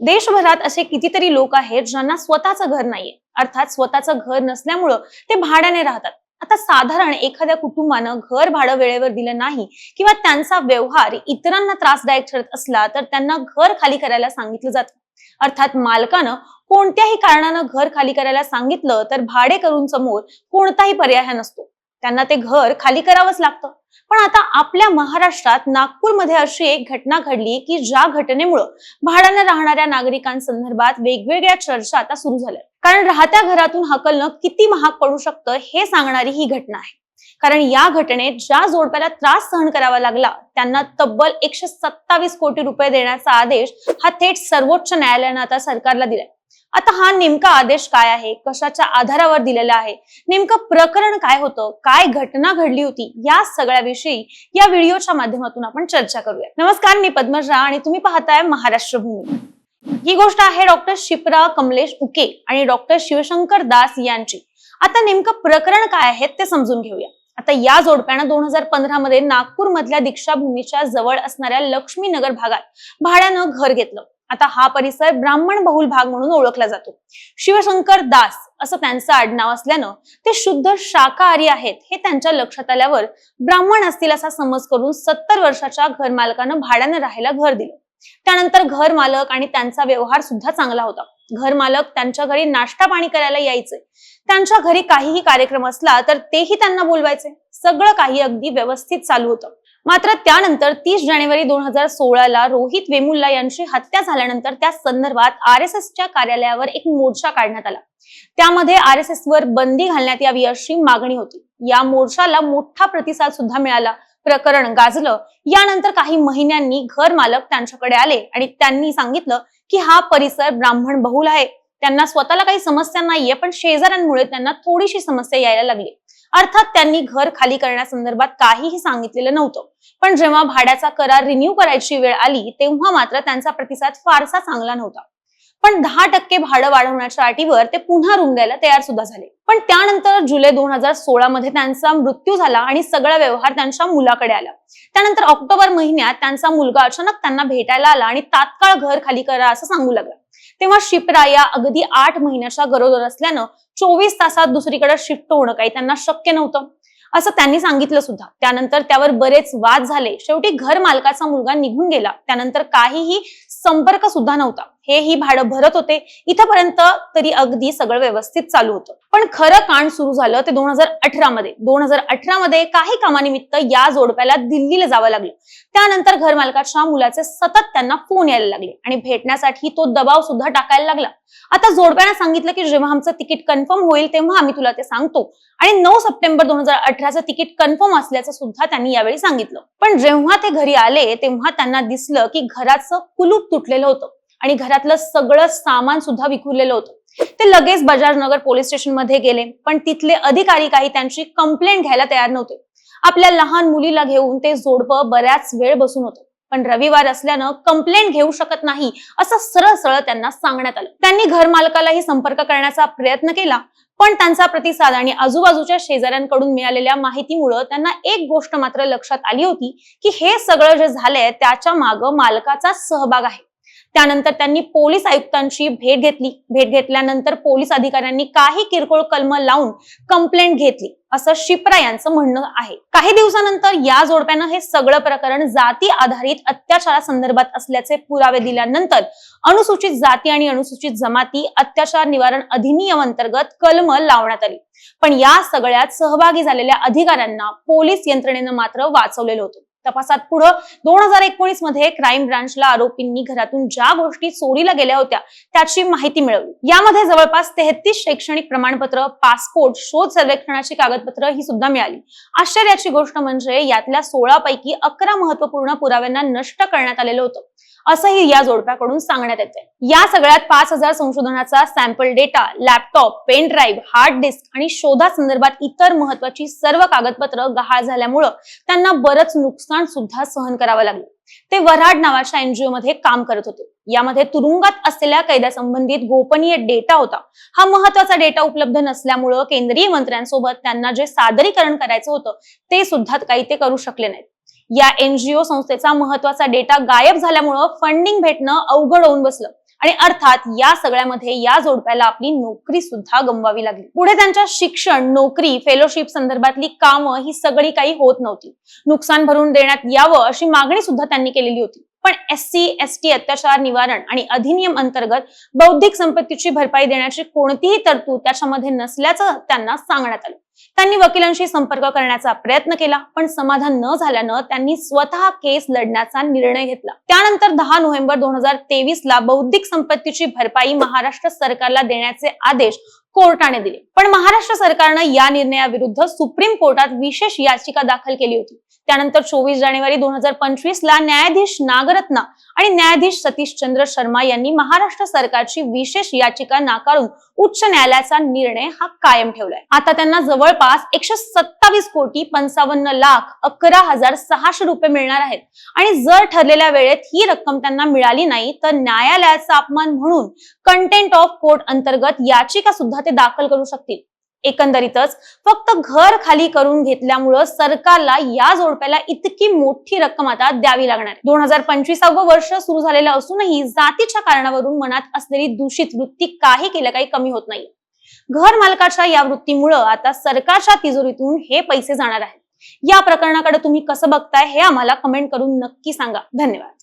देशभरात असे कितीतरी लोक आहेत ज्यांना स्वतःचं घर नाहीये. अर्थात स्वतःचं घर नसल्यामुळं ते भाड्याने राहतात. आता साधारण एखाद्या कुटुंबानं घर भाडं वेळेवर दिलं नाही किंवा त्यांचा व्यवहार इतरांना त्रासदायक ठरत असला तर त्यांना घर खाली करायला सांगितलं जातं. अर्थात मालकानं कोणत्याही कारणानं घर खाली करायला सांगितलं तर भाडे करून समोर कोणताही पर्याय नसतो. त्यांना ते घर खाली करावंच लागतं. पण आता आपल्या महाराष्ट्रात नागपूरमध्ये अशी एक घटना घडली की ज्या घटनेमुळं भाड्यानं राहणाऱ्या नागरिकांसंदर्भात वेगवेगळ्या चर्चा आता सुरू झाल्या. कारण राहत्या घरातून हकलणं किती महाग पडू शकतं हे सांगणारी ही घटना आहे. कारण या घटनेत ज्या जोडप्याला त्रास सहन करावा लागला त्यांना तब्बल एकशे सत्तावीस कोटी रुपये देण्याचा आदेश हा थेट सर्वोच्च न्यायालयानं आता सरकारला दिलाय. आता हा नेमका आदेश काय आहे? कशाच्या आधारावर दिलेला आहे? नेमकं प्रकरण काय होतं? काय घटना घडली होती? या सगळ्याविषयी या व्हिडिओच्या माध्यमातून आपण चर्चा करूया नमस्कार मी पद्मजा आणि तुम्ही पाहताय महाराष्ट्र भूमी. ही गोष्ट आहे डॉक्टर शिप्रा कमलेश उके आणि डॉक्टर शिवशंकर दास यांची. आता नेमकं प्रकरण काय आहे ते समजून घेऊया. आता या जोडप्यानं दोन हजार पंधरा मध्ये नागपूर मधल्या दीक्षाभूमीच्या जवळ असणाऱ्या लक्ष्मीनगर भागात भाड्यानं घर घेतलं. आता हा परिसर ब्राह्मण बहुल भाग म्हणून ओळखला जातो. शिवशंकर दास असं त्यांचं आडनाव असल्यानं ते शुद्ध शाकाहारी आहेत हे त्यांच्या लक्षात आल्यावर ब्राह्मण असतील असा समज करून सत्तर वर्षाच्या घरमालकानं भाड्यानं राहायला घर दिलं. त्यानंतर घर मालक आणि त्यांचा व्यवहार सुद्धा चांगला होता. घर मालक त्यांच्या घरी नाश्ता पाणी करायला यायचे. त्यांच्या घरी काहीही कार्यक्रम असला तर तेही त्यांना बोलवायचे. सगळं काही अगदी व्यवस्थित चालू होतं. मात्र त्यानंतर तीस जानेवारी दोन हजार सोळाला रोहित वेमुल्ला यांची हत्या झाल्यानंतर त्या संदर्भात आर एस एसच्या कार्यालयावर एक मोर्चा काढण्यात आला. त्यामध्ये आर एस एस वर बंदी घालण्यात यावी अशी मागणी होती. या मोर्चाला मोठा प्रतिसाद सुद्धा मिळाला. प्रकरण गाजलं. यानंतर काही महिन्यांनी घर मालक त्यांच्याकडे आले आणि त्यांनी सांगितलं की हा परिसर ब्राह्मण बहुल आहे. त्यांना स्वतःला काही समस्या नाहीये पण शेजाऱ्यांमुळे त्यांना थोडीशी समस्या यायला लागली. अर्थात त्यांनी घर खाली करण्यासंदर्भात काहीही सांगितलेलं नव्हतं. पण जेव्हा भाड्याचा करार रिन्यू करायची वेळ आली तेव्हा मात्र त्यांचा प्रतिसाद फारसा चांगला नव्हता. पण दहा टक्के भाडं वाढवण्याच्या अटीवर ते पुन्हा रूम द्यायला तयार सुद्धा झाले. पण त्यानंतर जुलै दोन हजार सोळा मध्ये त्यांचा मृत्यू झाला आणि सगळा व्यवहार त्यांच्या मुलाकडे आला. त्यानंतर ऑक्टोबर महिन्यात त्यांचा मुलगा अचानक त्यांना भेटायला आला आणि तात्काळ घर खाली करा असं सांगू लागला. तेव्हा शिप्रा या अगदी आठ महिन्याच्या गरोदर असल्यानं चोवीस तासात दुसरीकडे शिफ्ट होणं काही त्यांना शक्य नव्हतं. असं त्यांनी सांगितलं सुद्धा. त्यानंतर त्यावर बरेच वाद झाले. शेवटी घर मालकाचा मुलगा निघून गेला. त्यानंतर काहीही संपर्क सुद्धा नव्हता. हे ही भाडं भरत होते. इथपर्यंत तरी अगदी सगळं व्यवस्थित चालू होतं. पण खरं कांड सुरू झालं ते दोन हजार अठरा मध्ये. दोन हजार अठरा मध्ये काही कामानिमित्त या जोडप्याला दिल्लीला जावं लागलं. त्यानंतर घरमालकाच्या मुलाचे सतत त्यांना फोन यायला लागले आणि भेटण्यासाठी तो दबाव सुद्धा टाकायला लागला. आता जोडप्यानं सांगितलं की जेव्हा आमचं तिकीट कन्फर्म होईल तेव्हा आम्ही तुला ते सांगतो. आणि नऊ सप्टेंबर दोन हजार अठराचं तिकीट कन्फर्म असल्याचं सुद्धा त्यांनी यावेळी सांगितलं. पण जेव्हा ते घरी आले तेव्हा त्यांना दिसलं की घराचं कुलूप तुटलेलं होतं. आणि घरातलं सगळं सामान सुद्धा विखुरलेलं होतं. ते लगेच बजाजनगर पोलीस स्टेशनमध्ये गेले पण तिथले अधिकारी काही त्यांची कंप्लेंट घ्यायला तयार नव्हते. आपल्या लहान मुलीला घेऊन ते जोडपं बऱ्याच वेळ बसून होतं. पण रविवार असल्यानं कंप्लेंट घेऊ शकत नाही असं सरळ सरळ त्यांना सांगण्यात आलं. त्यांनी घर मालकालाही संपर्क करण्याचा प्रयत्न केला पण त्यांचा प्रतिसाद आणि आजूबाजूच्या शेजाऱ्यांकडून मिळालेल्या माहितीमुळं त्यांना एक गोष्ट मात्र लक्षात आली होती की हे सगळं जे झालंय त्याच्या मागं मालकाचा सहभाग आहे. त्यानंतर त्यांनी पोलीस आयुक्तांची भेट घेतली. भेट घेतल्यानंतर पोलीस अधिकाऱ्यांनी काही किरकोळ कलम लावून कंप्लेंट घेतली. असं शिप्रा यांचं म्हणणं आहे. काही दिवसानंतर या जोडप्यानं हे सगळं प्रकरण जाती आधारित अत्याचारासंदर्भात असल्याचे पुरावे दिल्यानंतर अनुसूचित जाती आणि अनुसूचित जमाती अत्याचार निवारण अधिनियम अंतर्गत कलम लावण्यात आली. पण या सगळ्यात सहभागी झालेल्या अधिकाऱ्यांना पोलीस यंत्रणेनं मात्र वाचवलेलं होतं. तपासात पुढं दोन हजार एकोणीसमध्ये क्राईम ब्रांचला आरोपींनी घरातून ज्या गोष्टी चोरीला गेल्या होत्या त्याची माहिती मिळवली. यामध्ये जवळपास तेहतीस शैक्षणिक प्रमाणपत्र पासपोर्ट शोध सर्वेक्षणाची कागदपत्र ही सुद्धा मिळाली. आश्चर्याची गोष्ट म्हणजे यातल्या सोळा पैकी अकरा महत्त्वपूर्ण पुराव्यांना नष्ट करण्यात आलेलं होतं. असंही या जोडप्याकडून सांगण्यात येते या सगळ्यात पाच हजार संशोधनाचा sample data laptop pen drive hard disk आणि शोधा संदर्भात इतर महत्वाची सर्व कागदपत्र गहाळ झाल्यामुळं त्यांना बरंच नुकसान सुद्धा सहन करावं लागलं. ते वराड नावाच्या एनजीओ मध्ये काम करत होते. यामध्ये तुरुंगात असलेल्या कैद्यासंबंधित गोपनीय डेटा होता. हा महत्त्वाचा डेटा उपलब्ध नसल्यामुळं केंद्रीय मंत्र्यांसोबत त्यांना जे सादरीकरण करायचं होतं ते सुद्धा काही ते करू शकले नाहीत. या एनजीओ संस्थेचा महत्त्वाचा डेटा गायब झाल्यामुळं फंडिंग भेटणं अवघड होऊन बसलं. आणि अर्थात या सगळ्यामध्ये या जोडप्याला आपली नोकरी सुद्धा गमवावी लागली. पुढे त्यांच्या शिक्षण नोकरी फेलोशिप संदर्भातली कामं ही सगळी काही होत नव्हती. नुकसान भरून देण्यात यावं अशी मागणी सुद्धा त्यांनी केलेली होती. पण एस सी एस टी अत्याचार निवारण आणि अधिनियम अंतर्गत बौद्धिक संपत्तीची भरपाई देण्याची कोणतीही तरतूद त्याच्यामध्ये नसल्याचं त्यांना सांगण्यात आलं. त्यांनी वकिलांशी संपर्क करण्याचा प्रयत्न केला पण समाधान न झाल्यानं त्यांनी स्वतः केस लढण्याचा निर्णय घेतला. त्यानंतर दहा नोव्हेंबर दोन हजार तेवीस ला बौद्धिक संपत्तीची भरपाई महाराष्ट्र सरकारला देण्याचे आदेश कोर्टाने दिले. पण महाराष्ट्र सरकारनं या निर्णयाविरुद्ध सुप्रीम कोर्टात विशेष याचिका दाखल केली होती. त्यानंतर चोवीस जानेवारी दोन हजार पंचवीस ला न्यायाधीश नागरत्ना आणि न्यायाधीश सतीश चंद्र शर्मा यांनी महाराष्ट्र सरकारची विशेष याचिका नाकारून उच्च न्यायालयाचा निर्णय हा कायम ठेवलाय. आता त्यांना जवळपास एकशे सत्तावीस कोटी पंचावन्न लाख अकरा हजार सहाशे रुपये मिळणार आहेत. आणि जर ठरलेल्या वेळेत ही रक्कम त्यांना मिळाली नाही तर न्यायालयाचा अपमान म्हणून कंटेंट ऑफ कोर्ट अंतर्गत याचिका सुद्धा ते दाखल करू शकतील. एकंदरीतच फक्त घर खाली करून घेतल्यामुळं सरकारला या जोडप्याला इतकी मोठी रक्कम आता द्यावी लागणार दोन हजार पंचवीसावं वर्ष सुरू झालेलं असूनही जातीच्या कारणावरून मनात असलेली दूषित वृत्ती काही केलं काही कमी होत नाही. घर मालकाच्या या वृत्तीमुळं आता सरकारच्या तिजोरीतून हे पैसे जाणार आहेत. या प्रकरणाकडे तुम्ही कसं बघताय हे आम्हाला कमेंट करून नक्की सांगा. धन्यवाद.